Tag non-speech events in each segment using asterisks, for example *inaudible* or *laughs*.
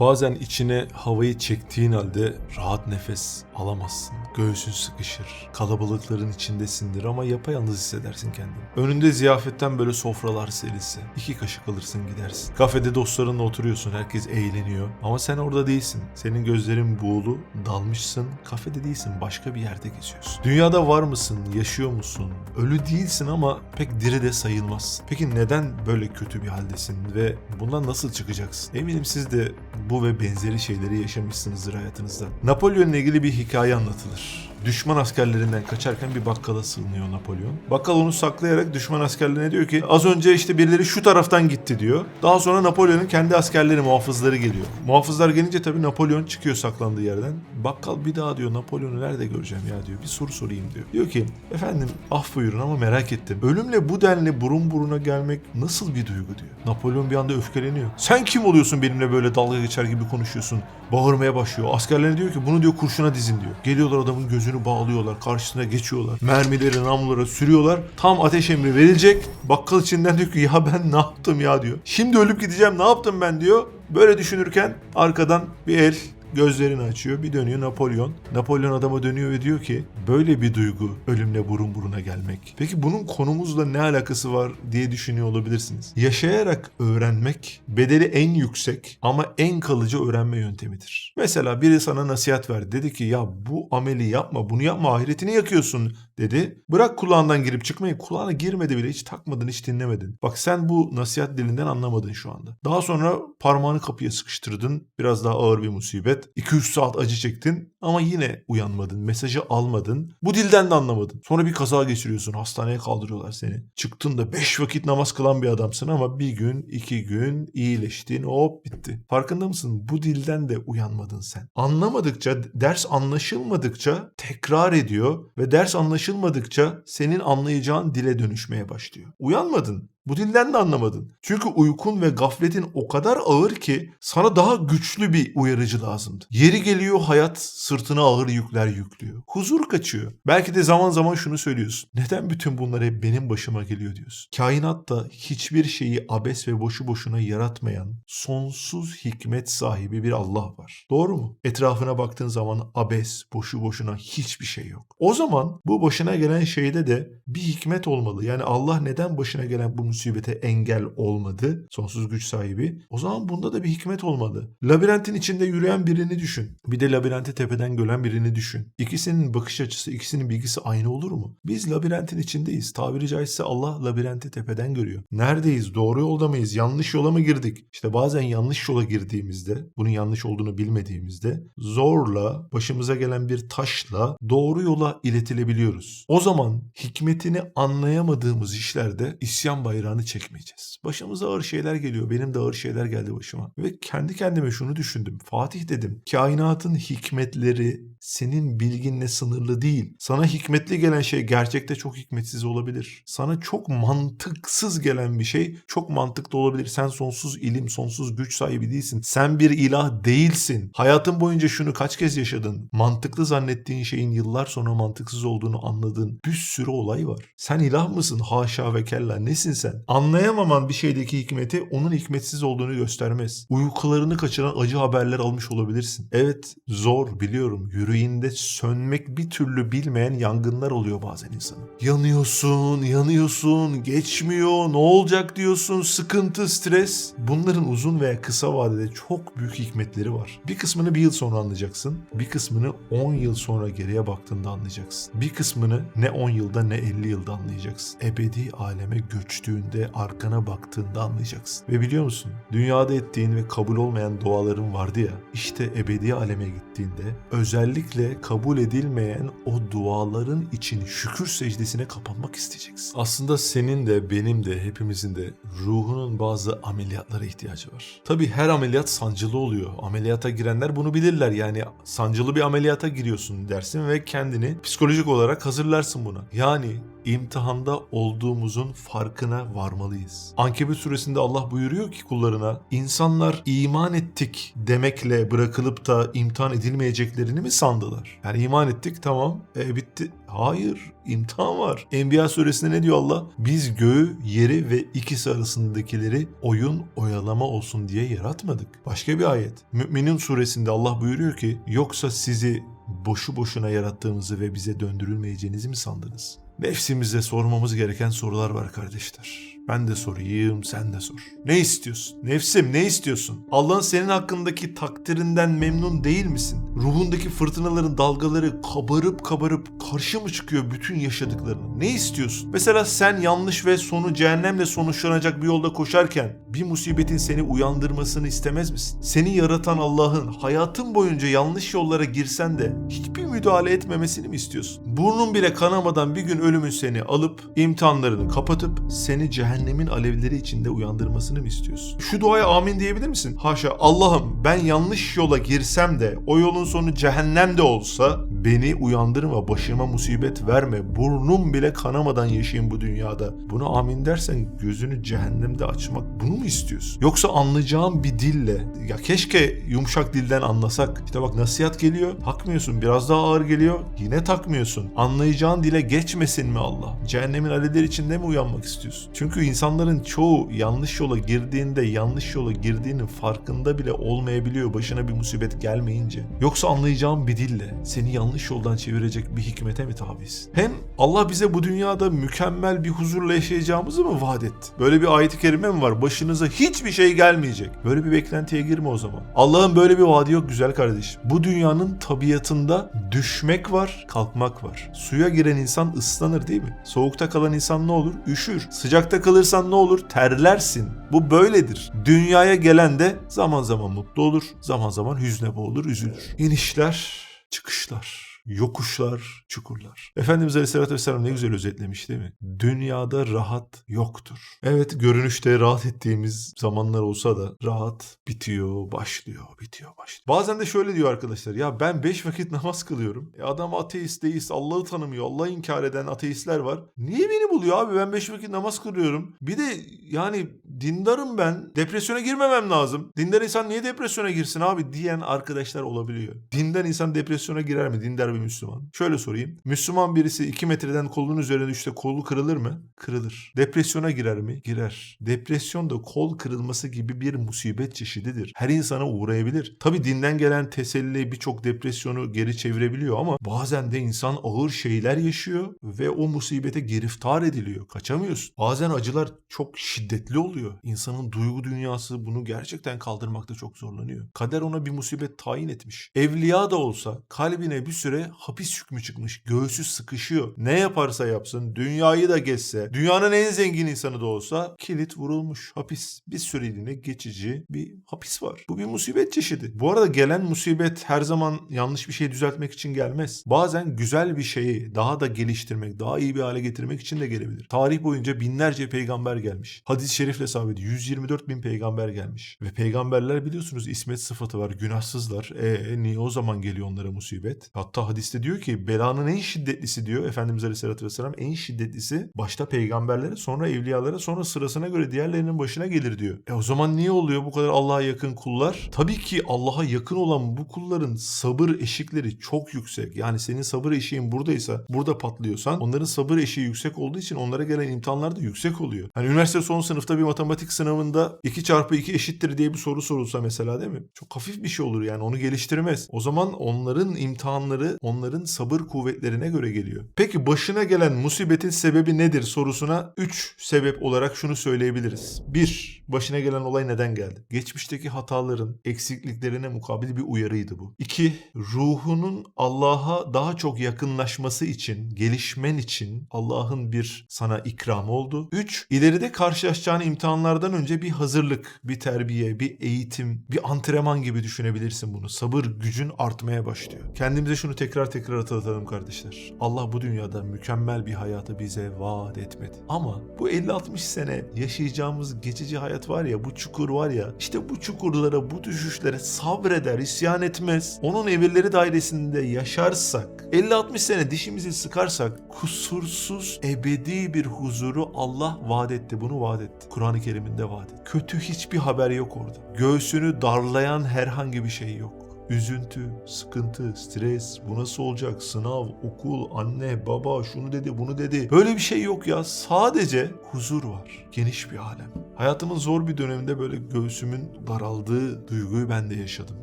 Bazen içine havayı çektiğin halde rahat nefes alamazsın. Göğsün sıkışır. Kalabalıkların içindesindir ama yapayalnız hissedersin kendini. Önünde ziyafetten böyle sofralar serisi. İki kaşık alırsın gidersin. Kafede dostlarınla oturuyorsun. Herkes eğleniyor. Ama sen orada değilsin. Senin gözlerin buğulu, dalmışsın. Kafede değilsin. Başka bir yerde geziyorsun. Dünyada var mısın? Yaşıyor musun? Ölü değilsin ama pek diri de sayılmazsın. Peki neden böyle kötü bir haldesin ve bundan nasıl çıkacaksın? Eminim siz de bu ve benzeri şeyleri yaşamışsınızdır hayatınızda. Napolyon'la ilgili bir hikaye anlatılır. Düşman askerlerinden kaçarken bir bakkala sığınıyor Napolyon. Bakkal onu saklayarak düşman askerlerine diyor ki az önce işte birileri şu taraftan gitti diyor. Daha sonra Napolyon'un kendi askerleri muhafızları geliyor. Muhafızlar gelince tabii Napolyon çıkıyor saklandığı yerden. Bakkal bir daha diyor Napolyon'u nerede göreceğim ya diyor. Bir soru sorayım diyor. Diyor ki efendim af buyurun ama merak ettim. Ölümle bu denli burun buruna gelmek nasıl bir duygu diyor. Napolyon bir anda öfkeleniyor. Sen kim oluyorsun benimle böyle dalga geçer gibi konuşuyorsun. Bağırmaya başlıyor. Askerlerine diyor ki bunu diyor kurşuna dizin diyor. Geliyorlar adamın gözünü bağlıyorlar. Karşısına geçiyorlar. Mermileri namlulara sürüyorlar. Tam ateş emri verilecek. Bakkal içinden diyor ki ya ben ne yaptım ya diyor. Şimdi ölüp gideceğim ne yaptım ben diyor. Böyle düşünürken arkadan bir el gözlerini açıyor. Bir dönüyor Napolyon. Napolyon adama dönüyor ve diyor ki böyle bir duygu ölümle burun buruna gelmek. Peki bunun konumuzla ne alakası var diye düşünüyor olabilirsiniz. Yaşayarak öğrenmek bedeli en yüksek ama en kalıcı öğrenme yöntemidir. Mesela biri sana nasihat verdi. Dedi ki ya bu ameli yapma bunu yapma ahiretini yakıyorsun dedi. Bırak kulağından girip çıkmayı kulağına girmedi bile hiç takmadın hiç dinlemedin. Bak sen bu nasihat dilinden anlamadın şu anda. Daha sonra parmağını kapıya sıkıştırdın. Biraz daha ağır bir musibet. 2-3 saat acı çektin ama yine uyanmadın. Mesajı almadın. Bu dilden de anlamadın. Sonra bir kaza geçiriyorsun. Hastaneye kaldırıyorlar seni. Çıktın da 5 vakit namaz kılan bir adamsın ama bir gün, iki gün iyileştin. Hop bitti. Farkında mısın? Bu dilden de uyanmadın sen. Anlamadıkça, ders anlaşılmadıkça tekrar ediyor ve ders anlaşılmadıkça senin anlayacağın dile dönüşmeye başlıyor. Uyanmadın. Bu dilden de anlamadın. Çünkü uykun ve gafletin o kadar ağır ki sana daha güçlü bir uyarıcı lazımdı. Yeri geliyor hayat sırtına ağır yükler yüklüyor. Huzur kaçıyor. Belki de zaman zaman şunu söylüyorsun. Neden bütün bunlar hep benim başıma geliyor diyorsun. Kainatta hiçbir şeyi abes ve boşu boşuna yaratmayan sonsuz hikmet sahibi bir Allah var. Doğru mu? Etrafına baktığın zaman abes, boşu boşuna hiçbir şey yok. O zaman bu başına gelen şeyde de bir hikmet olmalı. Yani Allah neden başına gelen bu musibete engel olmadı? Sonsuz güç sahibi. O zaman bunda da bir hikmet olmalı. Labirentin içinde yürüyen birini düşün. Bir de labirenti tepeden gören birini düşün. İkisinin bakış açısı, ikisinin bilgisi aynı olur mu? Biz labirentin içindeyiz. Tabiri caizse Allah labirenti tepeden görüyor. Neredeyiz? Doğru yolda mıyız? Yanlış yola mı girdik? İşte bazen yanlış yola girdiğimizde, bunun yanlış olduğunu bilmediğimizde zorla, başımıza gelen bir taşla doğru yola iletilebiliyoruz. O zaman hikmetini anlayamadığımız işlerde isyan bayrağını çekmeyeceğiz. Başımıza ağır şeyler geliyor. Benim de ağır şeyler geldi başıma. Ve kendi kendime şunu düşündüm. Fatih dedim. Kainatın hikmetleri senin bilginle sınırlı değil. Sana hikmetli gelen şey gerçekte çok hikmetsiz olabilir. Sana çok mantıksız gelen bir şey çok mantıklı olabilir. Sen sonsuz ilim, sonsuz güç sahibi değilsin. Sen bir ilah değilsin. Hayatın boyunca şunu kaç kez yaşadın? Mantıklı zannettiğin şeyin yıllar sonra mantıksız olduğunu anladığın bir sürü olay var. Sen ilah mısın? Haşa ve kella. Nesin sen? Anlayamaman bir şeydeki hikmeti onun hikmetsiz olduğunu göstermez. Uykularını kaçıran acı haberler almış olabilirsin. Evet zor biliyorum. Yüreğinde sönmek bir türlü bilmeyen yangınlar oluyor bazen insanın. Yanıyorsun, yanıyorsun, geçmiyor, ne olacak diyorsun, sıkıntı, stres. Bunların uzun veya kısa vadede çok büyük hikmetleri var. Bir kısmını bir yıl sonra anlayacaksın. Bir kısmını 10 yıl sonra geriye baktığında anlayacaksın. Bir kısmını ne 10 yılda ne 50 yılda anlayacaksın. Ebedi aleme göçtüğünde, arkana baktığında anlayacaksın. Ve biliyor musun? Dünyada ettiğin ve kabul olmayan duaların vardı ya. İşte ebedi aleme gittiğinde özellikle kabul edilmeyen o duaların için şükür secdesine kapanmak isteyeceksin. Aslında senin de benim de hepimizin de ruhunun bazı ameliyatlara ihtiyacı var. Tabii her ameliyat sancılı oluyor. Ameliyata girenler bunu bilirler. Yani sancılı bir ameliyata giriyorsun dersin ve kendini psikolojik olarak hazırlarsın buna. Yani imtihanda olduğumuzun farkına varmalıyız. Ankebut suresinde Allah buyuruyor ki kullarına insanlar iman ettik demekle bırakılıp da imtihan edilmeyeceklerini mi sandılar? Yani iman ettik tamam e, bitti. Hayır imtihan var. Enbiya suresinde ne diyor Allah? Biz göğü, yeri ve ikisi arasındakileri oyun, oyalama olsun diye yaratmadık. Başka bir ayet. Müminin suresinde Allah buyuruyor ki yoksa sizi boşu boşuna yarattığımızı ve bize döndürülmeyeceğinizi mi sandınız? Nefsimize sormamız gereken sorular var kardeşler. Ben de sorayım, sen de sor. Ne istiyorsun? Nefsim ne istiyorsun? Allah'ın senin hakkındaki takdirinden memnun değil misin? Ruhundaki fırtınaların dalgaları kabarıp kabarıp karşı mı çıkıyor bütün yaşadıklarını? Ne istiyorsun? Mesela sen yanlış ve sonu cehennemle sonuçlanacak bir yolda koşarken bir musibetin seni uyandırmasını istemez misin? Seni yaratan Allah'ın hayatın boyunca yanlış yollara girsen de hiçbir müdahale etmemesini mi istiyorsun? Burnun bile kanamadan bir gün ölümün seni alıp imtihanlarını kapatıp seni cehennemin alevleri içinde uyandırmasını mı istiyorsun? Şu duaya amin diyebilir misin? Haşa Allah'ım ben yanlış yola girsem de o yolun sonu cehennem de olsa beni uyandırma başıma musibet verme burnum bile kanamadan yaşayayım bu dünyada. Buna amin dersen gözünü cehennemde açmak bunu mu istiyorsun? Yoksa anlayacağım bir dille ya keşke yumuşak dilden anlasak. İşte bak nasihat geliyor takmıyorsun biraz daha ağır geliyor yine takmıyorsun. Anlayacağın dile geçmesin mi Allah? Cehennemin alevleri içinde mi uyanmak istiyorsun? Çünkü insanların çoğu yanlış yola girdiğinde yanlış yola girdiğinin farkında bile olmayabiliyor başına bir musibet gelmeyince. Yoksa anlayacağın bir dille seni yanlış yoldan çevirecek bir hikmete mi tabiiz? Hem Allah bize bu dünyada mükemmel bir huzurla yaşayacağımızı mı vaat etti? Böyle bir ayet-i kerime mi var? Başınıza hiçbir şey gelmeyecek. Böyle bir beklentiye girme o zaman. Allah'ın böyle bir vaadi yok güzel kardeşim. Bu dünyanın tabiatında düşmek var, kalkmak var. Suya giren insan ıslanır değil mi? Soğukta kalan insan ne olur? Üşür. Sıcakta kalırsan ne olur? Terlersin. Bu böyledir. Dünyaya gelen de zaman zaman mutlu olur, zaman zaman hüzne boğulur, üzülür. İnişler, çıkışlar. Yokuşlar, çukurlar. Efendimiz Aleyhisselatü Vesselam ne güzel özetlemiş değil mi? Dünyada rahat yoktur. Evet görünüşte rahat ettiğimiz zamanlar olsa da rahat bitiyor, başlıyor, bitiyor, başlıyor. Bazen de şöyle diyor arkadaşlar. Ya ben beş vakit namaz kılıyorum. E adam ateist, deist, Allah'ı tanımıyor. Allah'ı inkar eden ateistler var. Niye beni buluyor abi? Ben beş vakit namaz kılıyorum. Bir de yani dindarım ben. Depresyona girmemem lazım. Dindar insan niye depresyona girsin abi diyen arkadaşlar olabiliyor. Dindar insan depresyona girer mi? Dindar bir Müslüman. Şöyle sorayım. Müslüman birisi 2 metreden kolun üzerine düşse kolu kırılır mı? Kırılır. Depresyona girer mi? Girer. Depresyon da kol kırılması gibi bir musibet çeşididir. Her insana uğrayabilir. Tabi dinden gelen teselli birçok depresyonu geri çevirebiliyor ama bazen de insan ağır şeyler yaşıyor ve o musibete giriftar ediliyor. Kaçamıyorsun. Bazen acılar çok şiddetli oluyor. İnsanın duygu dünyası bunu gerçekten kaldırmakta çok zorlanıyor. Kader ona bir musibet tayin etmiş. Evliya da olsa kalbine bir süre hapis hükmü çıkmış. Göğsü sıkışıyor. Ne yaparsa yapsın, dünyayı da geçse, dünyanın en zengin insanı da olsa kilit vurulmuş. Hapis. Bir süreliğine geçici bir hapis var. Bu bir musibet çeşidi. Bu arada gelen musibet her zaman yanlış bir şey düzeltmek için gelmez. Bazen güzel bir şeyi daha da geliştirmek, daha iyi bir hale getirmek için de gelebilir. Tarih boyunca binlerce peygamber gelmiş. Hadis-i şerifle sabit 124 bin peygamber gelmiş. Ve peygamberler biliyorsunuz ismet sıfatı var, günahsızlar. E niye o zaman geliyor onlara musibet? Hatta hadiste diyor ki belanın en şiddetlisi diyor Efendimiz Aleyhisselatü Vesselam en şiddetlisi başta peygamberlere sonra evliyalara sonra sırasına göre diğerlerinin başına gelir diyor. E o zaman niye oluyor bu kadar Allah'a yakın kullar? Tabii ki Allah'a yakın olan bu kulların sabır eşikleri çok yüksek. Yani senin sabır eşiğin buradaysa burada patlıyorsan onların sabır eşiği yüksek olduğu için onlara gelen imtihanlar da yüksek oluyor. Hani üniversite son sınıfta bir matematik sınavında 2 çarpı 2 eşittir diye bir soru sorulsa mesela değil mi? Çok hafif bir şey olur yani onu geliştirmez. O zaman onların imtihanları onların sabır kuvvetlerine göre geliyor. Peki başına gelen musibetin sebebi nedir sorusuna 3 sebep olarak şunu söyleyebiliriz. 1. Başına gelen olay neden geldi? Geçmişteki hataların, eksikliklerine mukabil bir uyarıydı bu. 2. Ruhunun Allah'a daha çok yakınlaşması için, gelişmen için Allah'ın bir sana ikramı oldu. 3. İleride karşılaşacağın imtihanlardan önce bir hazırlık, bir terbiye, bir eğitim, bir antrenman gibi düşünebilirsin bunu. Sabır gücün artmaya başlıyor. Kendimize şunu tekrar tekrar tekrar hatırlatalım kardeşler. Allah bu dünyada mükemmel bir hayatı bize vaat etmedi. Ama bu 50-60 sene yaşayacağımız geçici hayat var ya, bu çukur var ya, işte bu çukurlara, bu düşüşlere sabreder, isyan etmez. Onun emirleri dairesinde yaşarsak, 50-60 sene dişimizi sıkarsak kusursuz ebedi bir huzuru Allah vaat etti. Bunu vaat etti. Kur'an-ı Kerim'inde vaat etti. Kötü hiçbir haber yok orada. Göğsünü darlayan herhangi bir şey yok. Üzüntü, sıkıntı, stres, bu nasıl olacak, sınav, okul, anne, baba, şunu dedi, bunu dedi. Böyle bir şey yok ya. Sadece huzur var. Geniş bir alem. Hayatımın zor bir döneminde böyle göğsümün daraldığı duyguyu ben de yaşadım.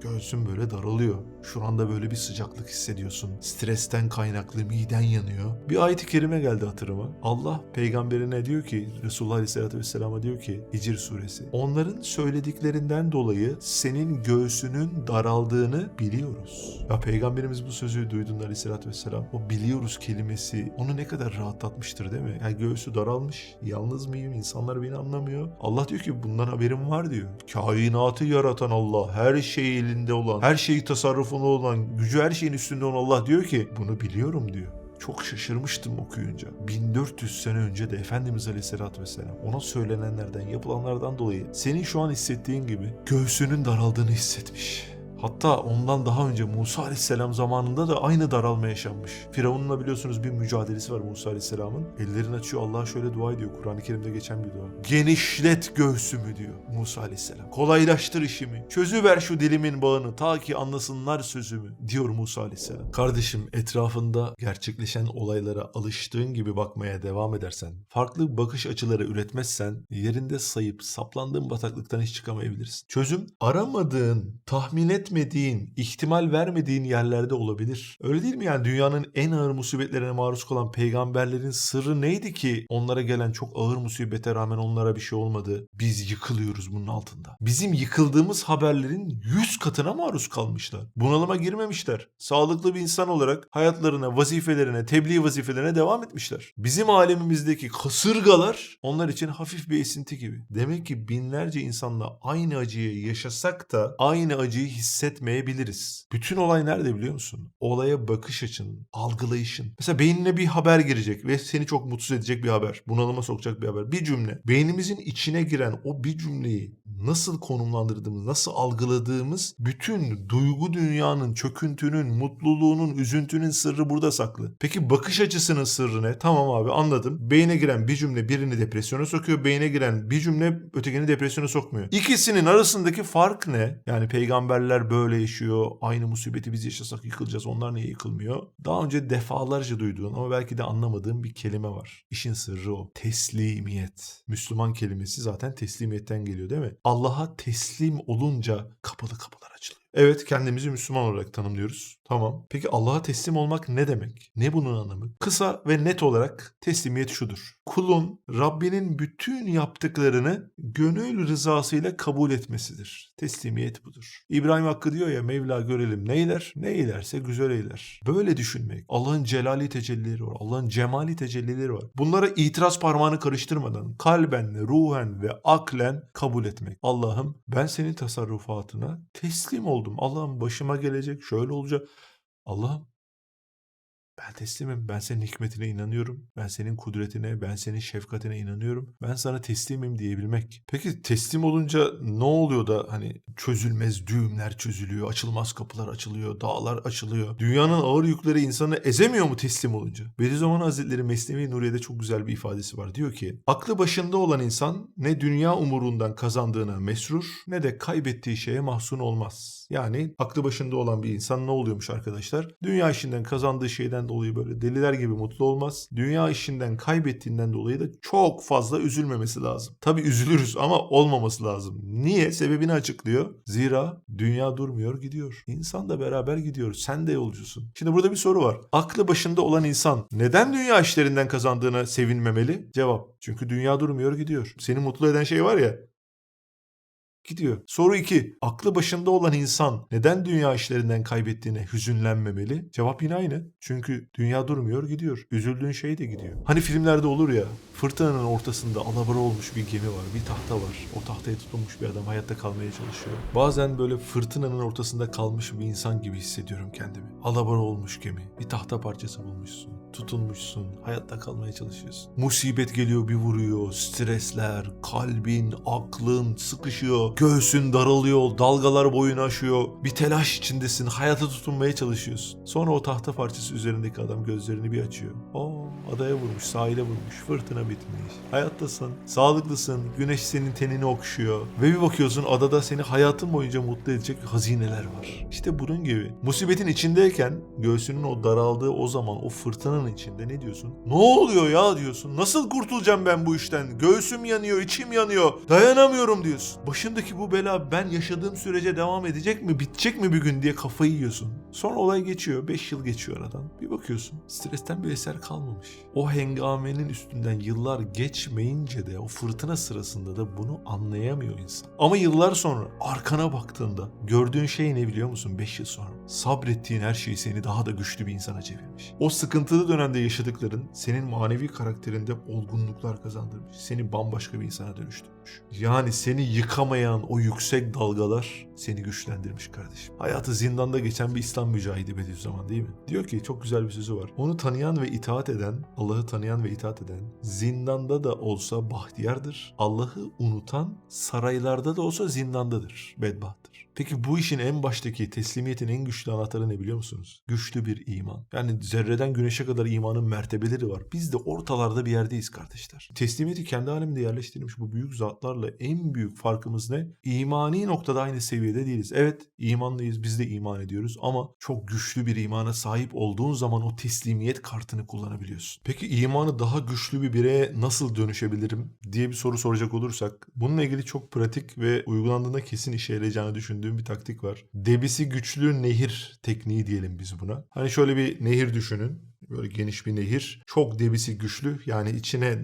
Göğsüm böyle daralıyor. Şuranda böyle bir sıcaklık hissediyorsun. Stresten kaynaklı miden yanıyor. Bir ayet-i kerime geldi hatırıma. Allah peygamberine diyor ki, Resulullah Aleyhisselatü Vesselam'a diyor ki Hicr suresi. Onların söylediklerinden dolayı senin göğsünün daraldığını biliyoruz. Ya peygamberimiz bu sözü duyduğunda Aleyhisselatü Vesselam o biliyoruz kelimesi onu ne kadar rahatlatmıştır değil mi? Yani göğsü daralmış. Yalnız mıyım? İnsanlar beni anlamıyor. Allah diyor ki bundan haberim var diyor. Kainatı yaratan Allah, her şey elinde olan, her şeyi tasarrufunda olan, gücü her şeyin üstünde olan Allah diyor ki bunu biliyorum diyor. Çok şaşırmıştım okuyunca. 1400 sene önce de Efendimiz Aleyhisselatü Vesselam ona söylenenlerden, yapılanlardan dolayı senin şu an hissettiğin gibi göğsünün daraldığını hissetmiş. Hatta ondan daha önce Musa Aleyhisselam zamanında da aynı daralma yaşanmış. Firavun'la biliyorsunuz bir mücadelesi var Musa Aleyhisselam'ın. Ellerini açıyor Allah'a şöyle dua ediyor. Kur'an-ı Kerim'de geçen bir dua. Genişlet göğsümü diyor Musa Aleyhisselam. Kolaylaştır işimi. Çözüver şu dilimin bağını ta ki anlasınlar sözümü diyor Musa Aleyhisselam. Kardeşim etrafında gerçekleşen olaylara alıştığın gibi bakmaya devam edersen, farklı bakış açıları üretmezsen yerinde sayıp saplandığın bataklıktan hiç çıkamayabilirsin. Çözüm aramadığın, tahmin etmediğin, ihtimal vermediğin yerlerde olabilir. Öyle değil mi yani dünyanın en ağır musibetlerine maruz kalan peygamberlerin sırrı neydi ki onlara gelen çok ağır musibete rağmen onlara bir şey olmadı. Biz yıkılıyoruz bunun altında. Bizim yıkıldığımız haberlerin 100 katına maruz kalmışlar. Bunalıma girmemişler. Sağlıklı bir insan olarak hayatlarına, vazifelerine, tebliğ vazifelerine devam etmişler. Bizim alemimizdeki kasırgalar onlar için hafif bir esinti gibi. Demek ki binlerce insanla aynı acıyı yaşasak da aynı acıyı hissetmeyebiliriz. Bütün olay nerede biliyor musun? Olaya bakış açın, algılayışın. Mesela beynine bir haber girecek ve seni çok mutsuz edecek bir haber. Bunalıma sokacak bir haber. Bir cümle. Beynimizin içine giren o bir cümleyi nasıl konumlandırdığımız, nasıl algıladığımız bütün duygu dünyanın, çöküntünün, mutluluğunun, üzüntünün sırrı burada saklı. Peki bakış açısının sırrı ne? Tamam abi anladım. Beyne giren bir cümle birini depresyona sokuyor. Beyne giren bir cümle ötekini depresyona sokmuyor. İkisinin arasındaki fark ne? Yani peygamberler böyle yaşıyor. Aynı musibeti biz yaşasak yıkılacağız. Onlar niye yıkılmıyor? Daha önce defalarca duyduğun ama belki de anlamadığın bir kelime var. İşin sırrı o. Teslimiyet. Müslüman kelimesi zaten teslimiyetten geliyor değil mi? Allah'a teslim olunca kapalı kapılar açılıyor. Evet kendimizi Müslüman olarak tanımlıyoruz. Tamam. Peki Allah'a teslim olmak ne demek? Ne bunun anlamı? Kısa ve net olarak teslimiyet şudur. Kulun Rabbinin bütün yaptıklarını gönül rızasıyla kabul etmesidir. Teslimiyet budur. İbrahim Hakkı diyor ya Mevla görelim neyler? Ne eylerse güzel eyler. Böyle düşünmek. Allah'ın celali tecellileri var. Allah'ın cemali tecellileri var. Bunlara itiraz parmağını karıştırmadan kalben, ruhen ve aklen kabul etmek. Allah'ım ben senin tasarrufatına teslim oldum. Allah'ım başıma gelecek şöyle olacak. Allah'ım ben teslimim. Ben senin hikmetine inanıyorum. Ben senin kudretine, ben senin şefkatine inanıyorum. Ben sana teslimim diyebilmek. Peki teslim olunca ne oluyor da hani çözülmez düğümler çözülüyor, açılmaz kapılar açılıyor, dağlar açılıyor. Dünyanın ağır yükleri insanı ezemiyor mu teslim olunca? Bediüzzaman Hazretleri Mesnevi Nuriye'de çok güzel bir ifadesi var. Diyor ki, aklı başında olan insan ne dünya umurundan kazandığına mesrur ne de kaybettiği şeye mahzun olmaz. Yani aklı başında olan bir insan ne oluyormuş arkadaşlar? Dünya işinden kazandığı şeyden dolayı böyle deliler gibi mutlu olmaz. Dünya işinden kaybettiğinden dolayı da çok fazla üzülmemesi lazım. Tabi üzülürüz ama olmaması lazım. Niye? Sebebini açıklıyor. Zira dünya durmuyor gidiyor. İnsan da beraber gidiyor. Sen de yolcusun. Şimdi burada bir soru var. Aklı başında olan insan neden dünya işlerinden kazandığına sevinmemeli? Cevap. Çünkü dünya durmuyor gidiyor. Seni mutlu eden şey var ya Gidiyor. Soru 2. Aklı başında olan insan neden dünya işlerinden kaybettiğine hüzünlenmemeli? Cevap yine aynı. Çünkü dünya durmuyor gidiyor. Üzüldüğün şey de gidiyor. Hani filmlerde olur ya fırtınanın ortasında alabora olmuş bir gemi var. Bir tahta var. O tahtaya tutunmuş bir adam hayatta kalmaya çalışıyor. Bazen böyle fırtınanın ortasında kalmış bir insan gibi hissediyorum kendimi. Alabora olmuş gemi. Bir tahta parçası bulmuşsun. Tutunmuşsun. Hayatta kalmaya çalışıyorsun. Musibet geliyor bir vuruyor. Stresler, kalbin, aklın sıkışıyor. Göğsün daralıyor. Dalgalar boyunu aşıyor. Bir telaş içindesin. Hayata tutunmaya çalışıyorsun. Sonra o tahta parçası üzerindeki adam gözlerini bir açıyor. Oo, adaya vurmuş, sahile vurmuş. Fırtına bitmiş. Hayattasın, sağlıklısın. Güneş senin tenini okşuyor. Ve bir bakıyorsun adada seni hayatın boyunca mutlu edecek hazineler var. İşte bunun gibi. Musibetin içindeyken göğsünün o daraldığı o zaman o fırtınanın içinde ne diyorsun? Ne oluyor ya diyorsun. Nasıl kurtulacağım ben bu işten? Göğsüm yanıyor, içim yanıyor. Dayanamıyorum diyorsun. Başındaki bu bela ben yaşadığım sürece devam edecek mi, bitecek mi bir gün diye kafayı yiyorsun. Sonra olay geçiyor. 5 yıl geçiyor aradan. Bir bakıyorsun stresten bir eser kalmamış. O hengamenin üstünden yıllar geçmeyince de o fırtına sırasında da bunu anlayamıyor insan. Ama yıllar sonra arkana baktığında gördüğün şey ne biliyor musun 5 yıl sonra? Sabrettiğin her şey seni daha da güçlü bir insana çevirmiş. O sıkıntılı dönemde yaşadıkların senin manevi karakterinde olgunluklar kazandırmış. Seni bambaşka bir insana dönüştürmüş. Yani seni yıkamayan o yüksek dalgalar seni güçlendirmiş kardeşim. Hayatı zindanda geçen bir İslam mücahidi Bediüzzaman değil mi? Diyor ki çok güzel bir sözü var. Onu tanıyan ve itaat eden, Allah'ı tanıyan ve itaat eden zindanda da olsa bahtiyardır. Allah'ı unutan saraylarda da olsa zindandadır. Bedbahttır. Peki bu işin en baştaki teslimiyetin en güçlü anahtarı ne biliyor musunuz? Güçlü bir iman. Yani zerreden güneşe kadar imanın mertebeleri var. Biz de ortalarda bir yerdeyiz kardeşler. Teslimiyeti kendi aleminde yerleştirilmiş bu büyük zatlarla en büyük farkımız ne? İmani noktada aynı seviyede değiliz. Evet imanlıyız biz de iman ediyoruz ama çok güçlü bir imana sahip olduğun zaman o teslimiyet kartını kullanabiliyorsun. Peki imanı daha güçlü bir bireye nasıl dönüşebilirim diye bir soru soracak olursak bununla ilgili çok pratik ve uygulandığında kesin işe yarayacağını düşündüğüm bir taktik var. Debisi güçlü nehir tekniği diyelim biz buna. Hani şöyle bir nehir düşünün. Böyle geniş bir nehir. Çok debisi güçlü. Yani içine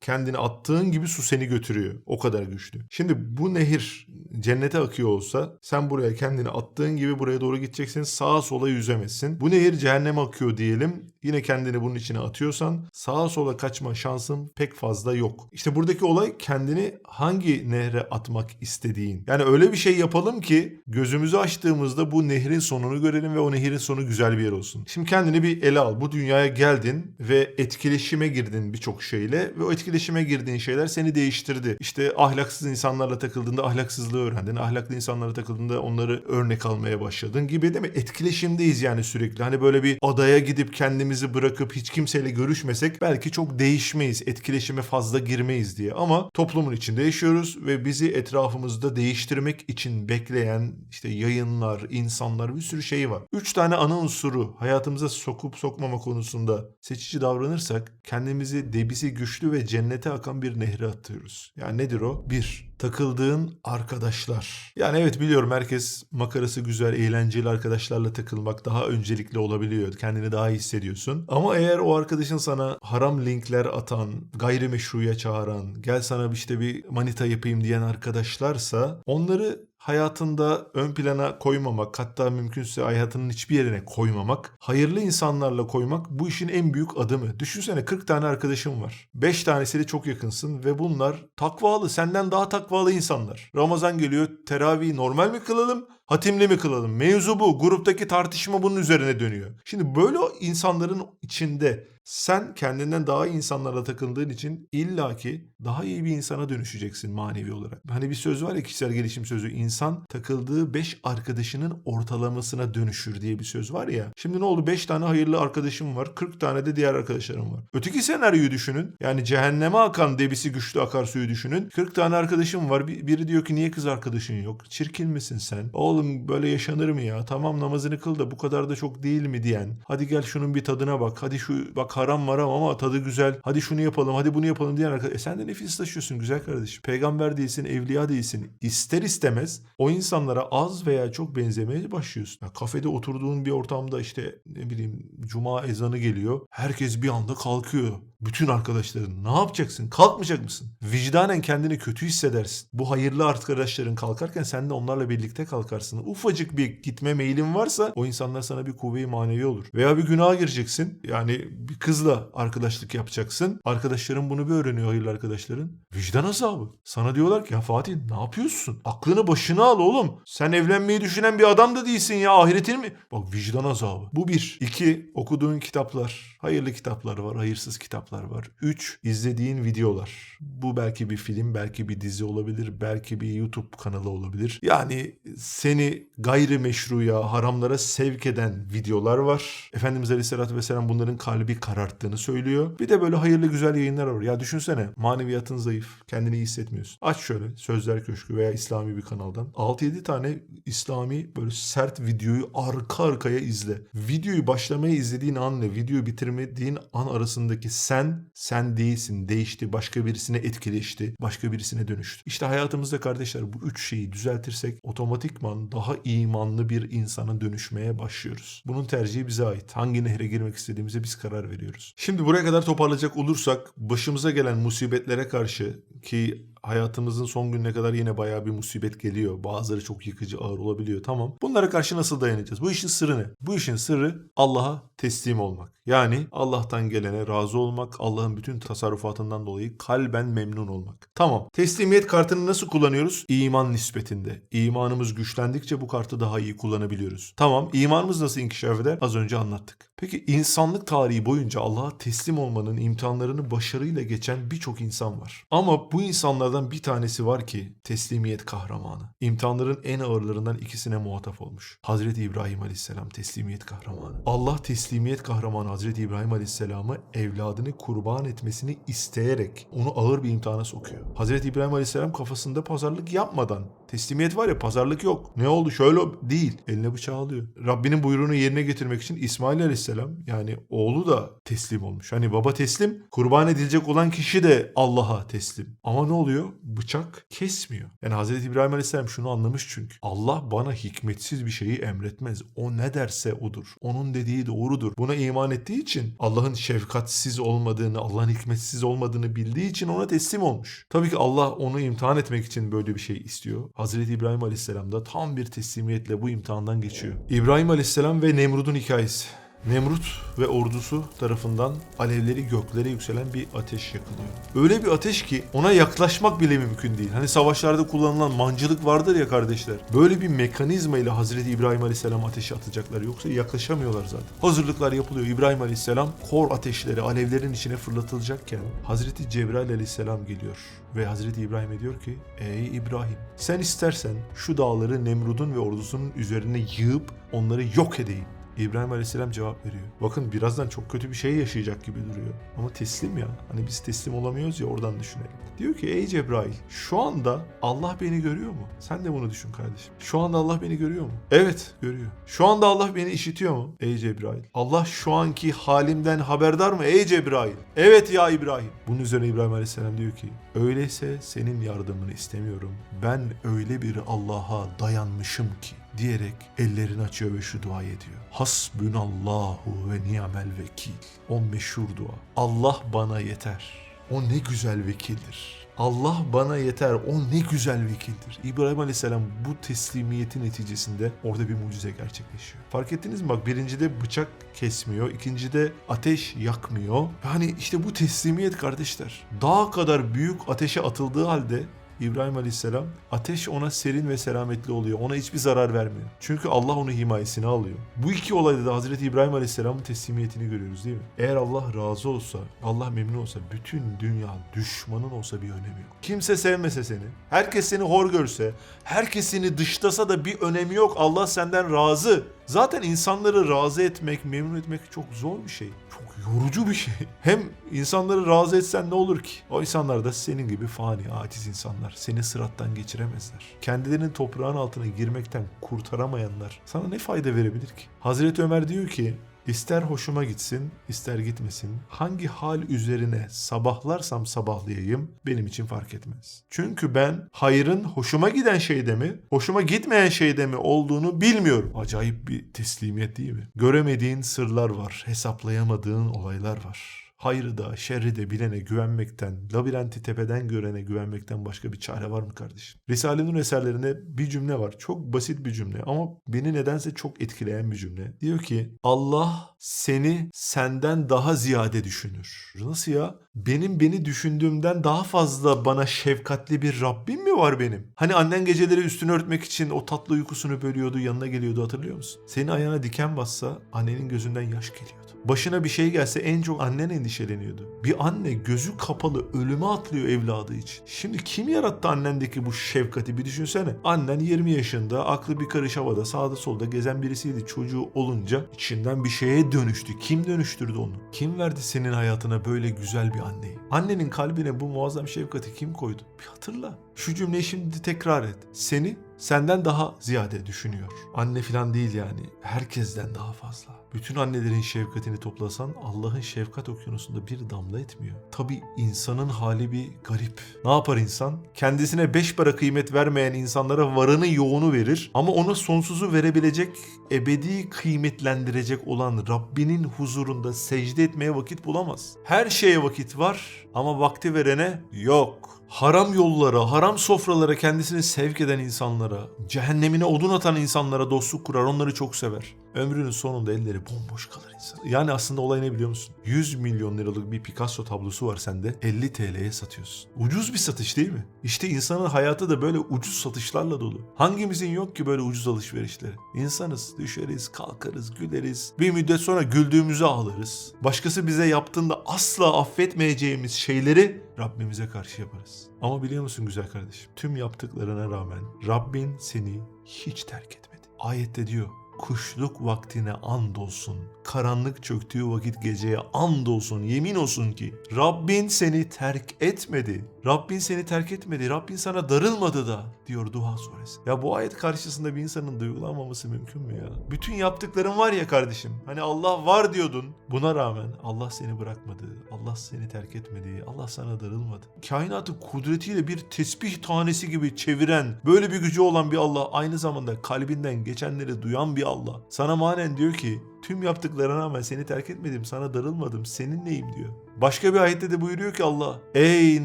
kendini attığın gibi su seni götürüyor. O kadar güçlü. Şimdi bu nehir cennete akıyor olsa sen buraya kendini attığın gibi buraya doğru gideceksin. Sağa sola yüzemezsin. Bu nehir cehenneme akıyor diyelim. Yine kendini bunun içine atıyorsan sağa sola kaçma şansın pek fazla yok. İşte buradaki olay kendini hangi nehre atmak istediğin. Yani öyle bir şey yapalım ki gözümüzü açtığımızda bu nehrin sonunu görelim ve o nehrin sonu güzel bir yer olsun. Şimdi kendini bir ele al. Bu dünyaya geldin ve etkileşime girdin birçok şeyle ve o etkileşime girdiğin şeyler seni değiştirdi. İşte ahlaksız insanlarla takıldığında ahlaksızlığı öğrendin. Ahlaklı insanlarla takıldığında onları örnek almaya başladın gibi değil mi? Etkileşimdeyiz yani sürekli. Hani böyle bir adaya gidip kendimizi bırakıp hiç kimseyle görüşmesek belki çok değişmeyiz. Etkileşime fazla girmeyiz diye. Ama toplumun içinde yaşıyoruz ve bizi etrafımızda değiştirmek için bekleyen işte yayınlar, insanlar bir sürü şey var. Üç tane ana unsuru hayatımıza sokup sokmama konusunda seçici davranırsak kendimizi debisi güçlü ve cennete akan bir nehre atıyoruz. Yani nedir o? Bir, takıldığın arkadaşlar. Yani evet biliyorum herkes makarası güzel, eğlenceli arkadaşlarla takılmak daha öncelikli olabiliyor. Kendini daha iyi hissediyorsun. Ama eğer o arkadaşın sana haram linkler atan, gayrimeşruya çağıran, gel sana işte bir manita yapayım diyen arkadaşlarsa onları hayatında ön plana koymamak, hatta mümkünse hayatının hiçbir yerine koymamak, hayırlı insanlarla koymak bu işin en büyük adımı. Düşünsene 40 tane arkadaşım var. 5 tanesiyle çok yakınsın ve bunlar takvalı, senden daha takvalı insanlar. Ramazan geliyor, teravih normal mi kılalım, hatimli mi kılalım? Mevzu bu. Gruptaki tartışma bunun üzerine dönüyor. Şimdi böyle insanların içinde sen kendinden daha iyi insanlarla takıldığın için illaki daha iyi bir insana dönüşeceksin manevi olarak. Hani bir söz var ya kişisel gelişim sözü. İnsan takıldığı 5 arkadaşının ortalamasına dönüşür diye bir söz var ya. Şimdi ne oldu? 5 tane hayırlı arkadaşım var. 40 tane de diğer arkadaşlarım var. Öteki senaryoyu düşünün. Yani cehenneme akan debisi güçlü akarsuyu düşünün. 40 tane arkadaşım var. Bir- Biri diyor ki niye kız arkadaşın yok? Çirkin misin sen? Oğlum böyle yaşanır mı ya? Tamam namazını kıl da bu kadar da çok değil mi diyen. Hadi gel şunun bir tadına bak. Hadi şu bak haram maram ama tadı güzel. Hadi şunu yapalım hadi bunu yapalım diyen arkadaş. E sen de nefis taşıyorsun güzel kardeşim. Peygamber değilsin, evliya değilsin. İster istemez o insanlara az veya çok benzemeye başlıyorsun. Ya kafede oturduğun bir ortamda işte ne bileyim cuma ezanı geliyor. Herkes bir anda kalkıyor. Bütün arkadaşların ne yapacaksın? Kalkmayacak mısın? Vicdanen kendini kötü hissedersin. Bu hayırlı arkadaşların kalkarken sen de onlarla birlikte kalkarsın. Ufacık bir gitme meylin varsa o insanlar sana bir kuvve-i manevi olur. Veya bir günaha gireceksin. Yani bir kızla arkadaşlık yapacaksın. Arkadaşların bunu bir öğreniyor hayırlı arkadaşların. Vicdan azabı. Sana diyorlar ki ya Fatih ne yapıyorsun? Aklını başına al oğlum. Sen evlenmeyi düşünen bir adam da değilsin ya ahiretin mi? Bak vicdan azabı. Bu bir. İki okuduğun kitaplar. Hayırlı kitaplar var, hayırsız kitaplar var. Üç izlediğin videolar. Bu belki bir film, belki bir dizi olabilir, belki bir YouTube kanalı olabilir. Yani seni gayrimeşruya, haramlara sevk eden videolar var. Efendimiz Aleyhisselatü Vesselam bunların kalbi kararttığını söylüyor. Bir de böyle hayırlı güzel yayınlar var. Ya düşünsene maneviyatın zayıf, kendini iyi hissetmiyorsun. Aç şöyle Sözler Köşkü veya İslami bir kanaldan. 6-7 tane İslami böyle sert videoyu arka arkaya izle. Videoyu başlamaya izlediğin anla videoyu bitirmediğin an arasındaki sen, sen değilsin. Değişti, başka birisine etkileşti, başka birisine dönüştü. İşte hayatımızda kardeşler bu üç şeyi düzeltirsek otomatikman daha imanlı bir insana dönüşmeye başlıyoruz. Bunun tercihi bize ait. Hangi nehre girmek istediğimize biz karar veriyoruz. Şimdi buraya kadar toparlayacak olursak başımıza gelen musibetlere karşı ki hayatımızın son gününe kadar yine bayağı bir musibet geliyor. Bazıları çok yıkıcı, ağır olabiliyor. Tamam. Bunlara karşı nasıl dayanacağız? Bu işin sırrı ne? Bu işin sırrı Allah'a teslim olmak. Yani Allah'tan gelene razı olmak, Allah'ın bütün tasarrufatından dolayı kalben memnun olmak. Tamam. Teslimiyet kartını nasıl kullanıyoruz? İman nispetinde. İmanımız güçlendikçe bu kartı daha iyi kullanabiliyoruz. Tamam. İmanımız nasıl inkişaf eder? Az önce anlattık. Peki insanlık tarihi boyunca Allah'a teslim olmanın imtihanlarını başarıyla geçen birçok insan var. Ama bu insanlardan bir tanesi var ki teslimiyet kahramanı. İmtihanların en ağırlarından ikisine muhatap olmuş. Hazreti İbrahim Aleyhisselam teslimiyet kahramanı. Allah teslimiyet kahramanı Hazreti İbrahim Aleyhisselam'ı evladını kurban etmesini isteyerek onu ağır bir imtihana sokuyor. Hazreti İbrahim Aleyhisselam kafasında pazarlık yapmadan teslimiyet var ya pazarlık yok. Ne oldu şöyle değil. Eline bıçağı alıyor. Rabbinin buyruğunu yerine getirmek için İsmail Aleyhisselam yani oğlu da teslim olmuş. Hani baba teslim kurban edilecek olan kişi de Allah'a teslim. Ama ne oluyor? Bıçak kesmiyor. Yani Hazreti İbrahim Aleyhisselam şunu anlamış çünkü. Allah bana hikmetsiz bir şeyi emretmez. O ne derse odur. Onun dediği doğrudur. Buna iman ettiği için Allah'ın şefkatsiz olmadığını, Allah'ın hikmetsiz olmadığını bildiği için ona teslim olmuş. Tabii ki Allah onu imtihan etmek için böyle bir şey istiyor. Hazreti İbrahim Aleyhisselam da tam bir teslimiyetle bu imtihandan geçiyor. İbrahim Aleyhisselam ve Nemrut'un hikayesi. Nemrut ve ordusu tarafından alevleri göklere yükselen bir ateş yakılıyor. Öyle bir ateş ki ona yaklaşmak bile mümkün değil. Hani savaşlarda kullanılan mancılık vardır ya kardeşler. Böyle bir mekanizma ile Hazreti İbrahim Aleyhisselam ateşe atacaklar. Yoksa yaklaşamıyorlar zaten. Hazırlıklar yapılıyor. İbrahim Aleyhisselam kor ateşleri alevlerin içine fırlatılacakken Hazreti Cebrail Aleyhisselam geliyor. Ve Hazreti İbrahim'e diyor ki Ey İbrahim sen istersen şu dağları Nemrud'un ve ordusunun üzerine yığıp onları yok edeyim. İbrahim Aleyhisselam cevap veriyor. Bakın birazdan çok kötü bir şey yaşayacak gibi duruyor. Ama teslim ya. Hani biz teslim olamıyoruz ya oradan düşünelim. Diyor ki ey Cebrail şu anda Allah beni görüyor mu? Sen de bunu düşün kardeşim. Şu anda Allah beni görüyor mu? Evet görüyor. Şu anda Allah beni işitiyor mu? Ey Cebrail. Allah şu anki halimden haberdar mı? Ey Cebrail. Evet ya İbrahim. Bunun üzerine İbrahim Aleyhisselam diyor ki öyleyse senin yardımını istemiyorum. Ben öyle bir Allah'a dayanmışım ki diyerek ellerini açıyor ve şu duayı ediyor. Hasbunallahu ve ni'mel vekil. O meşhur dua. Allah bana yeter. O ne güzel vekildir. Allah bana yeter. O ne güzel vekildir. İbrahim Aleyhisselam bu teslimiyeti neticesinde orada bir mucize gerçekleşiyor. Fark ettiniz mi? Bak birincide bıçak kesmiyor. ikincide ateş yakmıyor. Yani işte bu teslimiyet kardeşler. Dağ kadar büyük ateşe atıldığı halde İbrahim Aleyhisselam ateş ona serin ve selametli oluyor. Ona hiçbir zarar vermiyor. Çünkü Allah onu himayesine alıyor. Bu iki olayda da Hazreti İbrahim Aleyhisselam'ın teslimiyetini görüyoruz değil mi? Eğer Allah razı olsa, Allah memnun olsa, bütün dünya düşmanın olsa bir önemi yok. Kimse sevmese seni, herkes seni hor görse, herkes seni dışlasa da bir önemi yok. Allah senden razı. Zaten insanları razı etmek, memnun etmek çok zor bir şey. Çok yorucu bir şey. *laughs* Hem insanları razı etsen ne olur ki? O insanlar da senin gibi fani, aciz insanlar. Seni sırattan geçiremezler. Kendilerinin toprağın altına girmekten kurtaramayanlar sana ne fayda verebilir ki? Hazreti Ömer diyor ki İster hoşuma gitsin, ister gitmesin. Hangi hal üzerine sabahlarsam sabahlayayım benim için fark etmez. Çünkü ben hayırın hoşuma giden şeyde mi, hoşuma gitmeyen şeyde mi olduğunu bilmiyorum. Acayip bir teslimiyet değil mi? Göremediğin sırlar var, hesaplayamadığın olaylar var. Hayrı da şerri de bilene güvenmekten, labirenti tepeden görene güvenmekten başka bir çare var mı kardeşim? Risale-i Nur eserlerinde bir cümle var. Çok basit bir cümle ama beni nedense çok etkileyen bir cümle. Diyor ki Allah seni senden daha ziyade düşünür. Nasıl ya? Benim beni düşündüğümden daha fazla bana şefkatli bir Rabbim mi var benim? Hani annen geceleri üstünü örtmek için o tatlı uykusunu bölüyordu, yanına geliyordu hatırlıyor musun? Senin ayağına diken bassa annenin gözünden yaş geliyordu. Başına bir şey gelse en çok annen endişeleniyordu. Bir anne gözü kapalı ölüme atlıyor evladı için. Şimdi kim yarattı annendeki bu şefkati bir düşünsene. Annen 20 yaşında aklı bir karış havada sağda solda gezen birisiydi. Çocuğu olunca içinden bir şeye dönüştü. Kim dönüştürdü onu? Kim verdi senin hayatına böyle güzel bir anneyi? Annenin kalbine bu muazzam şefkati kim koydu? Bir hatırla. Şu cümleyi şimdi tekrar et. Seni senden daha ziyade düşünüyor. Anne falan değil yani. Herkesten daha fazla. Bütün annelerin şefkatini toplasan Allah'ın şefkat okyanusunda bir damla etmiyor. Tabi insanın hali bir garip. Ne yapar insan? Kendisine beş para kıymet vermeyen insanlara varını yoğunu verir. Ama ona sonsuzu verebilecek, ebedi kıymetlendirecek olan Rabbinin huzurunda secde etmeye vakit bulamaz. Her şeye vakit var ama vakti verene yok haram yollara, haram sofralara kendisini sevk eden insanlara, cehennemine odun atan insanlara dostluk kurar, onları çok sever. Ömrünün sonunda elleri bomboş kalır insan. Yani aslında olay ne biliyor musun? 100 milyon liralık bir Picasso tablosu var sende 50 TL'ye satıyorsun. Ucuz bir satış değil mi? İşte insanın hayatı da böyle ucuz satışlarla dolu. Hangimizin yok ki böyle ucuz alışverişleri? İnsanız, düşeriz, kalkarız, güleriz. Bir müddet sonra güldüğümüzü ağlarız. Başkası bize yaptığında asla affetmeyeceğimiz şeyleri Rabbimize karşı yaparız. Ama biliyor musun güzel kardeşim? Tüm yaptıklarına rağmen Rabbin seni hiç terk etmedi. Ayette diyor kuşluk vaktine and olsun. Karanlık çöktüğü vakit geceye and olsun. Yemin olsun ki Rabbin seni terk etmedi. Rabbin seni terk etmedi. Rabbin sana darılmadı da diyor Duha suresi. Ya bu ayet karşısında bir insanın duygulanmaması mümkün mü ya? Bütün yaptıkların var ya kardeşim. Hani Allah var diyordun. Buna rağmen Allah seni bırakmadı. Allah seni terk etmedi. Allah sana darılmadı. Kainatı kudretiyle bir tesbih tanesi gibi çeviren, böyle bir gücü olan bir Allah aynı zamanda kalbinden geçenleri duyan bir Allah. Sana manen diyor ki tüm yaptıklarına rağmen seni terk etmedim, sana darılmadım, seninleyim diyor. Başka bir ayette de buyuruyor ki Allah, ey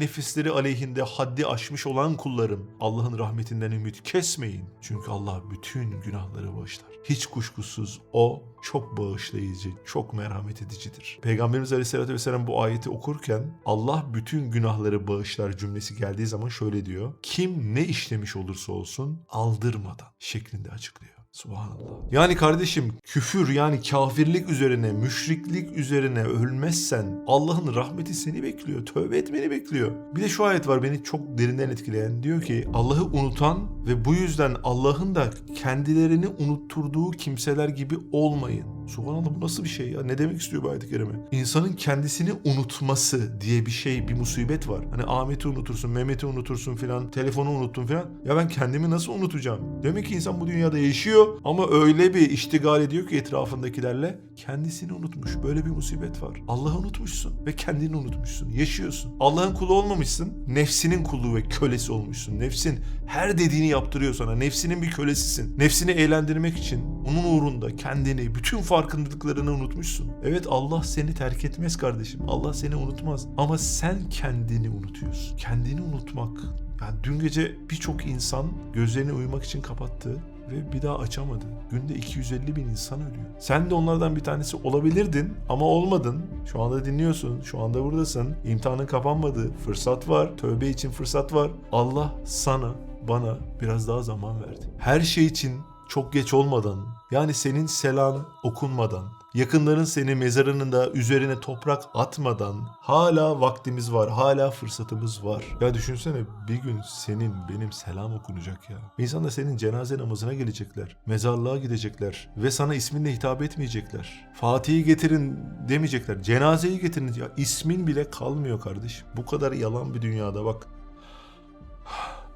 nefisleri aleyhinde haddi aşmış olan kullarım, Allah'ın rahmetinden ümit kesmeyin. Çünkü Allah bütün günahları bağışlar. Hiç kuşkusuz O çok bağışlayıcı, çok merhamet edicidir. Peygamberimiz Aleyhisselatü Vesselam bu ayeti okurken Allah bütün günahları bağışlar cümlesi geldiği zaman şöyle diyor. Kim ne işlemiş olursa olsun aldırmadan şeklinde açıklıyor. Subhanallah. Yani kardeşim küfür yani kafirlik üzerine, müşriklik üzerine ölmezsen Allah'ın rahmeti seni bekliyor. Tövbe etmeni bekliyor. Bir de şu ayet var beni çok derinden etkileyen. Diyor ki Allah'ı unutan ve bu yüzden Allah'ın da kendilerini unutturduğu kimseler gibi olmayın. Subhanallah bu nasıl bir şey ya? Ne demek istiyor bu ayet-i kerime? İnsanın kendisini unutması diye bir şey, bir musibet var. Hani Ahmet'i unutursun, Mehmet'i unutursun filan, telefonu unuttun filan. Ya ben kendimi nasıl unutacağım? Demek ki insan bu dünyada yaşıyor ama öyle bir iştigal ediyor ki etrafındakilerle kendisini unutmuş. Böyle bir musibet var. Allah'ı unutmuşsun ve kendini unutmuşsun. Yaşıyorsun. Allah'ın kulu olmamışsın. Nefsinin kulu ve kölesi olmuşsun. Nefsin her dediğini yaptırıyor sana. Nefsinin bir kölesisin. Nefsini eğlendirmek için onun uğrunda kendini, bütün farkındalıklarını unutmuşsun. Evet Allah seni terk etmez kardeşim. Allah seni unutmaz. Ama sen kendini unutuyorsun. Kendini unutmak. Yani dün gece birçok insan gözlerini uyumak için kapattı ve bir daha açamadı. Günde 250 bin insan ölüyor. Sen de onlardan bir tanesi olabilirdin ama olmadın. Şu anda dinliyorsun, şu anda buradasın. İmtihanın kapanmadı, fırsat var, tövbe için fırsat var. Allah sana, bana biraz daha zaman verdi. Her şey için çok geç olmadan, yani senin selanı okunmadan, Yakınların seni mezarının da üzerine toprak atmadan hala vaktimiz var, hala fırsatımız var. Ya düşünsene bir gün senin benim selam okunacak ya. İnsanlar senin cenaze namazına gelecekler. Mezarlığa gidecekler ve sana isminle hitap etmeyecekler. Fatih'i getirin demeyecekler. Cenazeyi getirin. Ya ismin bile kalmıyor kardeş. Bu kadar yalan bir dünyada bak.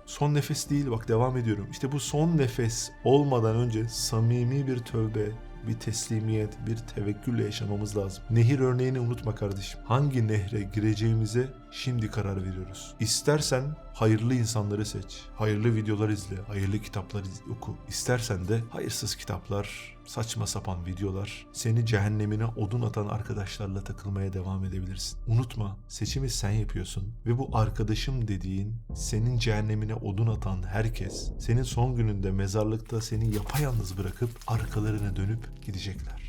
Son nefes değil bak devam ediyorum. İşte bu son nefes olmadan önce samimi bir tövbe, bir teslimiyet, bir tevekkülle yaşamamız lazım. Nehir örneğini unutma kardeşim. Hangi nehre gireceğimize şimdi karar veriyoruz. İstersen hayırlı insanları seç. Hayırlı videolar izle, hayırlı kitaplar oku. İstersen de hayırsız kitaplar, saçma sapan videolar, seni cehennemine odun atan arkadaşlarla takılmaya devam edebilirsin. Unutma, seçimi sen yapıyorsun ve bu arkadaşım dediğin senin cehennemine odun atan herkes senin son gününde mezarlıkta seni yapayalnız bırakıp arkalarına dönüp gidecekler.